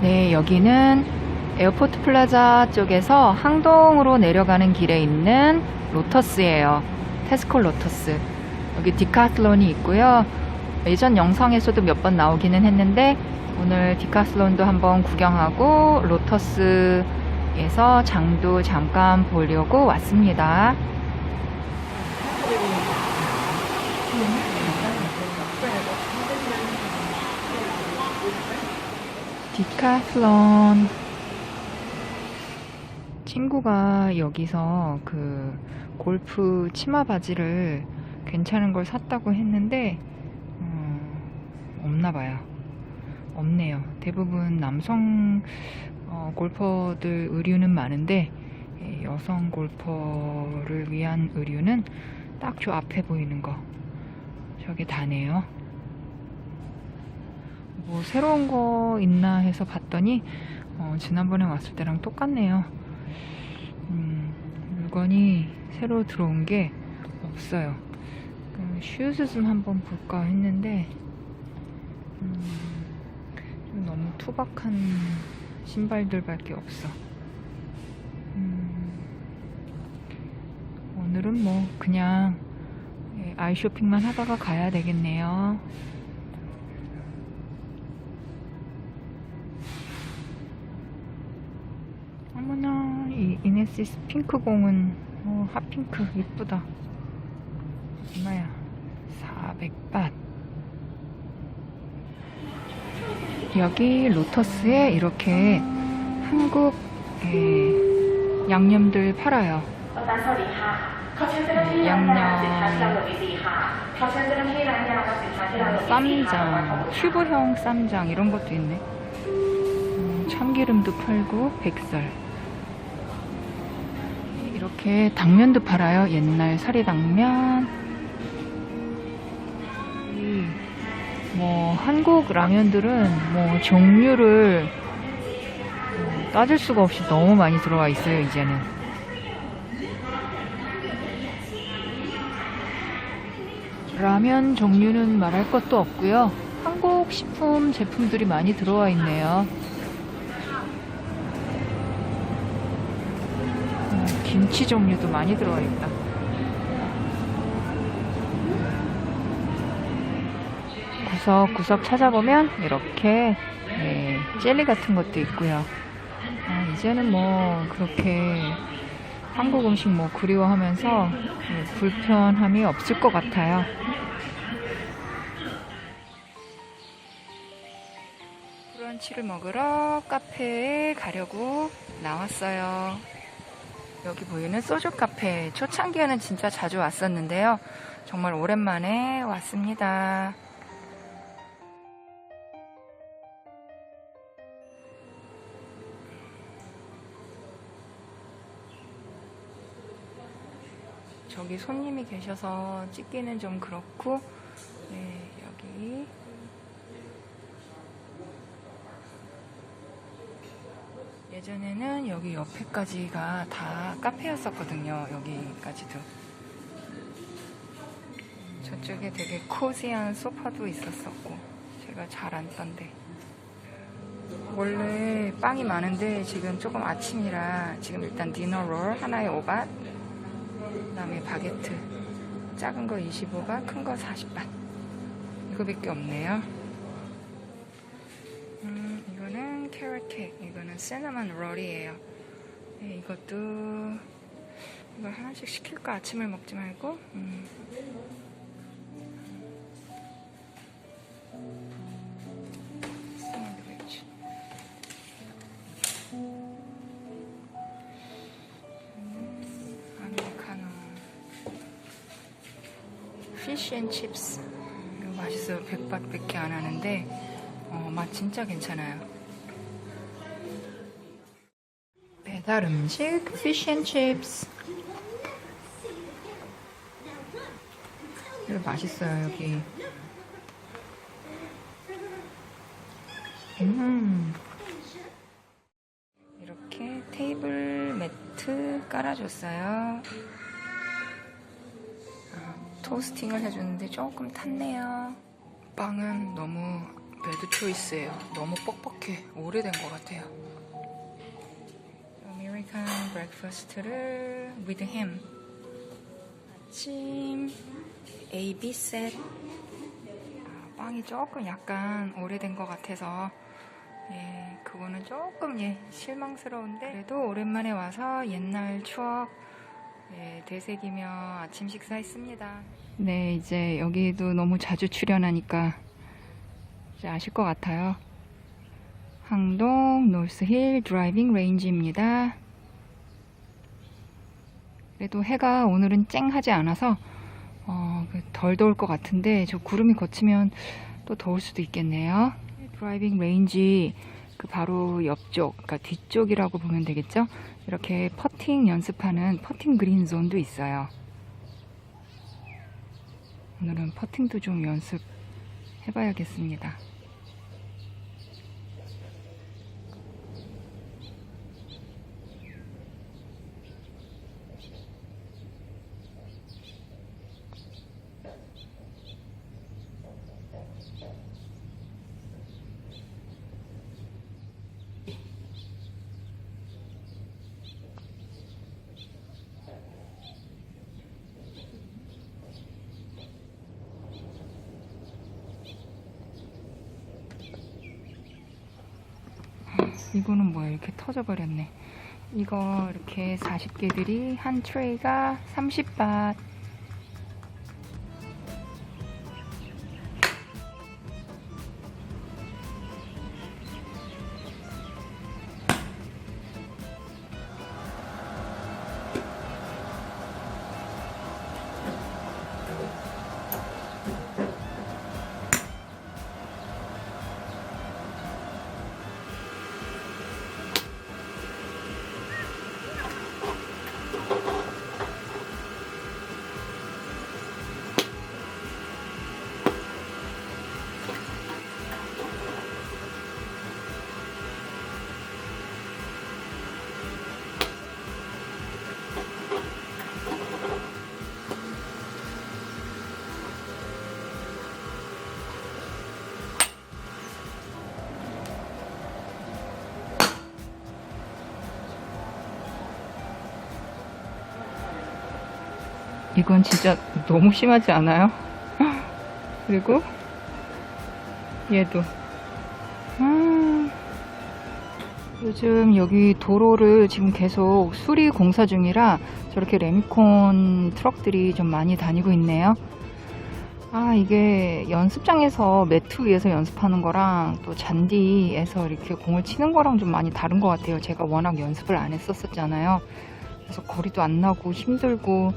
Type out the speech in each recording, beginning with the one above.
네, 여기는 에어포트 플라자 쪽에서 항동으로 내려가는 길에 있는 로터스예요. 테스코 로터스. 여기 디카슬론이 있고요. 예전 영상에서도 몇 번 나오기는 했는데 오늘 디카슬론도 한번 구경하고 로터스에서 장도 잠깐 보려고 왔습니다. 디카슬론 친구가 여기서 그 골프 치마 바지를 괜찮은 걸 샀다고 했는데 음, 없나 봐요. 없네요. 대부분 남성 어, 골퍼들 의류는 많은데 예, 여성 골퍼를 위한 의류는 딱 저 앞에 보이는 거 저게 다네요. 뭐 새로운 거 있나 해서 봤더니 어, 지난번에 왔을 때랑 똑같네요. 음, 물건이 새로 들어온 게 없어요. 그 슈즈 좀 한번 볼까 했는데 음, 좀 너무 투박한 신발들밖에 없어. 음, 오늘은 뭐 그냥 예, 아이 쇼핑만 하다가 가야 되겠네요. 어머나 이 이네시스 핑크 공은 어, 핫핑크 이쁘다. 얼마야 400밧 여기 로터스에 이렇게 한국 예, 양념들 팔아요. 네, 양념. 쌈장 튜브형 쌈장 이런 것도 있네. 음, 참기름도 팔고 백설. 이렇게 당면도 팔아요 옛날 사리 당면 이, 뭐 한국 라면들은 뭐 종류를 어, 따질 수가 없이 너무 많이 들어와 있어요 이제는 라면 종류는 말할 것도 없고요. 한국 식품 제품들이 많이 들어와 있네요. 음, 김치 종류도 많이 들어와 있다. 구석구석 찾아보면 이렇게 네, 젤리 같은 것도 있고요. 아, 이제는 뭐 그렇게 한국 음식 뭐 그리워하면서 네, 불편함이 없을 것 같아요. 브런치를 먹으러 카페에 가려고 나왔어요. 여기 보이는 소주 카페. 초창기에는 진짜 자주 왔었는데요. 정말 오랜만에 왔습니다. 저기 손님이 계셔서 찍기는 좀 그렇고, 네, 여기. 예전에는 여기 옆에까지가 다 카페였었거든요. 여기까지도. 저쪽에 되게 코지한 소파도 있었었고, 제가 잘 앉던데. 원래 빵이 많은데 지금 조금 아침이라 지금 일단 디너롤 하나에 5밭, 그 다음에 바게트 작은 거 25바, 큰거 40바. 이거밖에 없네요. 이거는 캐럿 케이크, 이거는 시나몬 롤이에요. 네, 이것도 이걸 하나씩 시킬까 아침을 먹지 말고. 음. 샌드위치. 아메리카노 피쉬앤칩스 이거 맛있어요 100바트밖에 안 하는데 어, 맛 진짜 괜찮아요 배달 음식 피쉬 앤 칩스 이거 맛있어요 여기 음 이렇게 테이블 매트 깔아줬어요. 아, 토스팅을 해주는데 조금 탔네요. 빵은 너무 배드 초이스예요. 너무 뻑뻑해. 오래된 것 같아요. 브렉퍼스트를 with him. 아침 AB 셋. 아, 빵이 조금 약간 오래된 것 같아서 예, 그거는 조금 예, 실망스러운데 그래도 오랜만에 와서 옛날 추억 예, 되새기며 아침 식사했습니다. 네, 이제 여기도 너무 자주 출연하니까 이제 아실 것 같아요. 항동 노스힐 드라이빙 레인지입니다. 그래도 해가 오늘은 쨍하지 않아서 어, 그덜 더울 것 같은데 저 구름이 걷히면 또 더울 수도 있겠네요. 드라이빙 레인지 그 바로 옆쪽, 그러니까 뒤쪽이라고 보면 되겠죠? 이렇게 퍼팅 연습하는 퍼팅 그린 존도 있어요. 오늘은 퍼팅도 좀 연습해봐야겠습니다. 이거는 뭐야? 이렇게 터져버렸네. 이거 이렇게 40개들이 한 트레이가 30밭 이건 진짜 너무 심하지 않아요? 그리고 얘도 아, 요즘 여기 도로를 지금 계속 수리 공사 중이라 저렇게 레미콘 트럭들이 좀 많이 다니고 있네요. 아 이게 연습장에서 매트 위에서 연습하는 거랑 또 잔디에서 이렇게 공을 치는 거랑 좀 많이 다른 것 같아요. 제가 워낙 연습을 안 했었었잖아요. 그래서 거리도 안 나고 힘들고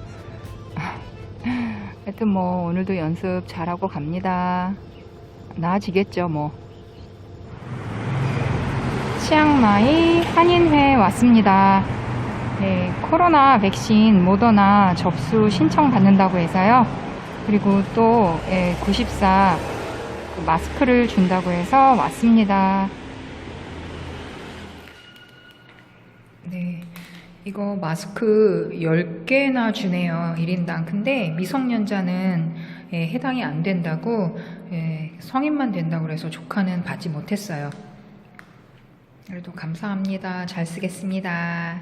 하여튼 뭐 오늘도 연습 잘하고 갑니다. 나아지겠죠 뭐. 치앙마이 한인회 왔습니다. 네, 코로나 백신 모더나 접수 신청 받는다고 해서요. 그리고 또 예, 94그 마스크를 준다고 해서 왔습니다. 네. 이거 마스크 10개나 주네요. 1인당. 근데 미성년자는 예, 해당이 안 된다고 예, 성인만 된다고 그래서 조카는 받지 못했어요. 그래도 감사합니다. 잘 쓰겠습니다.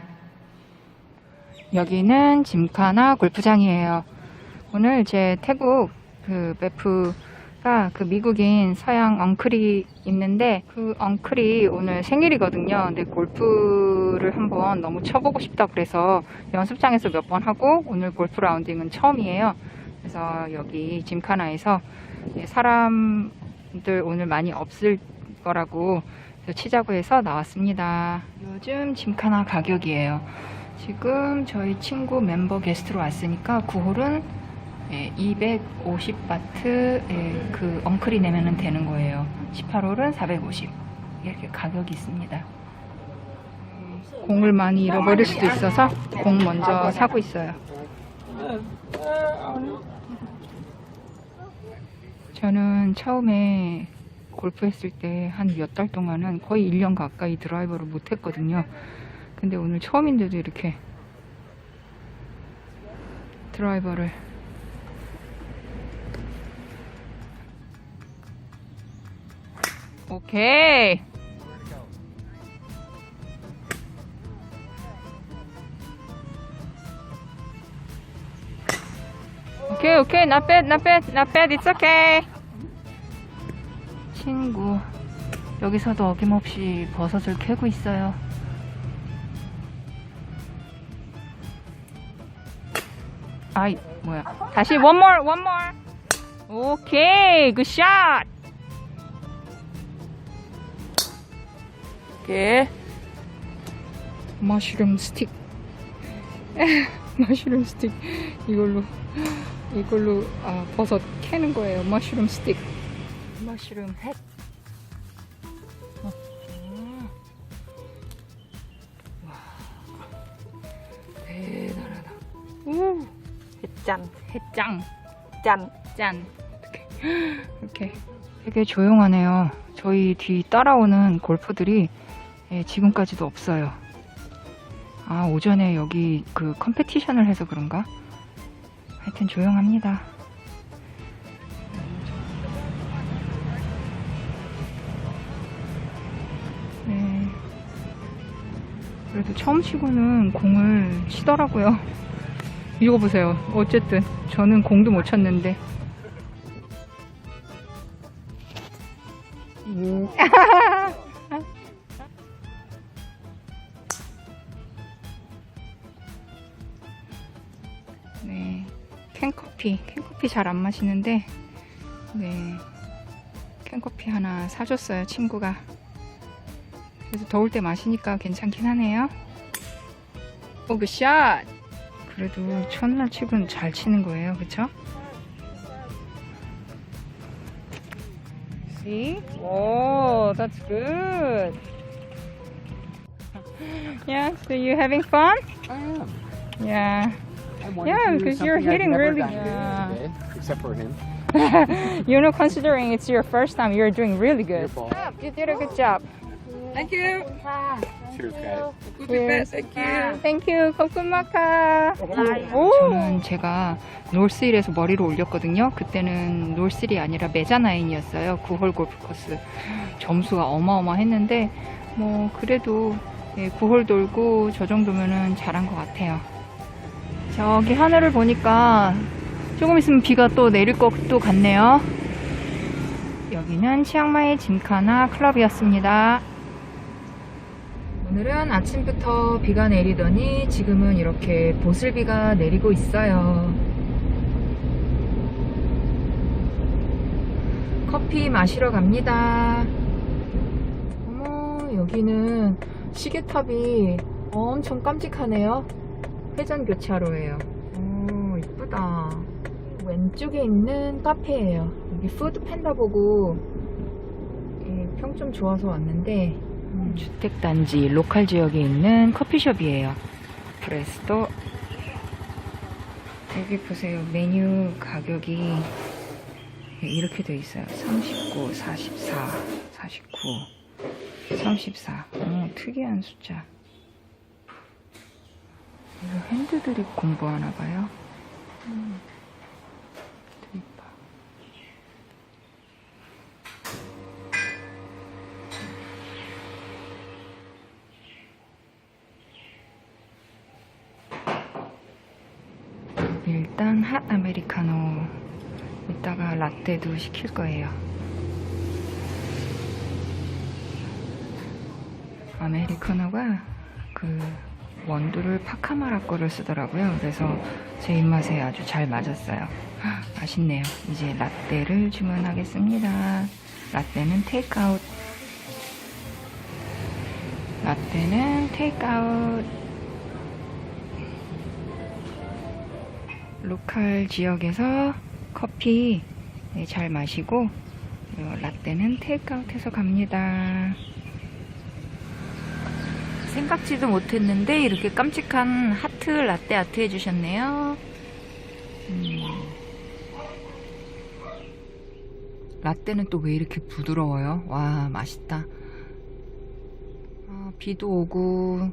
여기는 짐카나 골프장이에요. 오늘 제 태국 그 베프 가그 미국인 서양 엉클이 있는데 그 엉클이 오늘 생일이거든요. 근데 골프를 한번 너무 쳐보고 싶다 그래서 연습장에서 몇 번 하고 오늘 골프 라운딩은 처음이에요. 그래서 여기 짐카나에서 사람들 오늘 많이 없을 거라고 치자고 해서 나왔습니다. 요즘 짐카나 가격이에요. 지금 저희 친구 멤버 게스트로 왔으니까 9홀은 250바트 예, 그 엉클이 내면은 되는 거예요. 18홀은 450 이렇게 가격이 있습니다. 공을 많이 잃어버릴 수도 있어서 공 먼저 사고 있어요. 저는 처음에 골프 했을 때 한 몇 달 동안은 거의 1년 가까이 드라이버를 못 했거든요. 근데 오늘 처음인데도 이렇게 드라이버를 오케이. 오케이, 오케이. Not bad, not bad, not bad. It's okay. 친구. 여기서도 어김없이 버섯을 캐고 있어요. 아이, 뭐야. 다시 one more, one more. 오케이, 굿 샷. 오케이. 머쉬룸 스틱. 머쉬룸 스틱. 이걸로, 이걸로, 아, 버섯 캐는 거예요. 머쉬룸 스틱. 머쉬룸 햇. 어. 와. 대단하다. 우. 짠, 햇짱. 짠. 짠. 어떡해. 이렇게 되게 조용하네요. 저희 뒤 따라오는 골퍼들이 예, 지금까지도 없어요. 아, 오전에 여기 그 컴페티션을 해서 그런가? 하여튼 조용합니다. 네. 그래도 처음 치고는 공을 치더라고요. 이거 보세요. 어쨌든 저는 공도 못 쳤는데. 음. 캔커피, 캔커피 잘 안 마시는데, 네, 캔커피 하나 사줬어요 친구가. 그래서 더울 때 마시니까 괜찮긴 하네요. 오, 굿샷! 그래도 첫날 치고는 잘 치는 거예요, 그쵸? See? Oh, that's good. Yeah, so you having fun? I am. Yeah. Yeah, to do 'cause you're hitting really good. today, except for him. you know, considering it's your first time, you're doing really good. You did a good job. Thank you. Cheers, guys. Good feedback. Thank you. Thank you. 코코마카. 저는 제가 놀스힐에서 머리를 올렸거든요. 그때는 놀스힐이 아니라 메자나인이었어요. 9홀 골프 코스. 점수가 어마어마했는데 뭐 그래도 예, 9홀 돌고 저 정도면은 잘한 것 같아요. 저기 하늘을 보니까 조금 있으면 비가 또 내릴 것도 같네요. 여기는 치앙마이 짐카나 클럽이었습니다. 오늘은 아침부터 비가 내리더니 지금은 이렇게 보슬비가 내리고 있어요. 커피 마시러 갑니다. 어머, 여기는 시계탑이 엄청 깜찍하네요. 회전 교차로예요. 오, 이쁘다. 왼쪽에 있는 카페예요. 여기 푸드 팬다 보고 예, 평점 좋아서 왔는데 음, 주택단지 로컬 지역에 있는 커피숍이에요. 프레스도 여기 보세요. 메뉴 가격이 이렇게 돼 있어요. 39, 44, 49, 34. 어, 특이한 숫자. 이거 핸드드립 공부하나 봐요. 음, 드립바. 일단 핫 아메리카노 이따가 라떼도 시킬 거예요. 아메리카노가 그 원두를 파카마라 거를 쓰더라고요. 그래서 제 입맛에 아주 잘 맞았어요. 아, 맛있네요. 이제 라떼를 주문하겠습니다. 라떼는 테이크아웃. 라떼는 테이크아웃. 로컬 지역에서 커피 네, 잘 마시고 어, 라떼는 테이크아웃해서 갑니다. 생각지도 못했는데 이렇게 깜찍한 하트 라떼 아트 해주셨네요. 음. 라떼는 또 왜 이렇게 부드러워요? 와 맛있다. 아, 비도 오고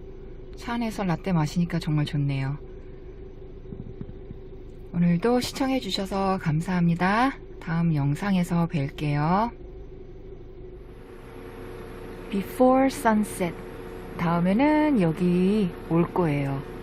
차 안에서 라떼 마시니까 정말 좋네요. 오늘도 시청해주셔서 감사합니다. 다음 영상에서 뵐게요. Before Sunset. 다음에는 여기 올 거예요.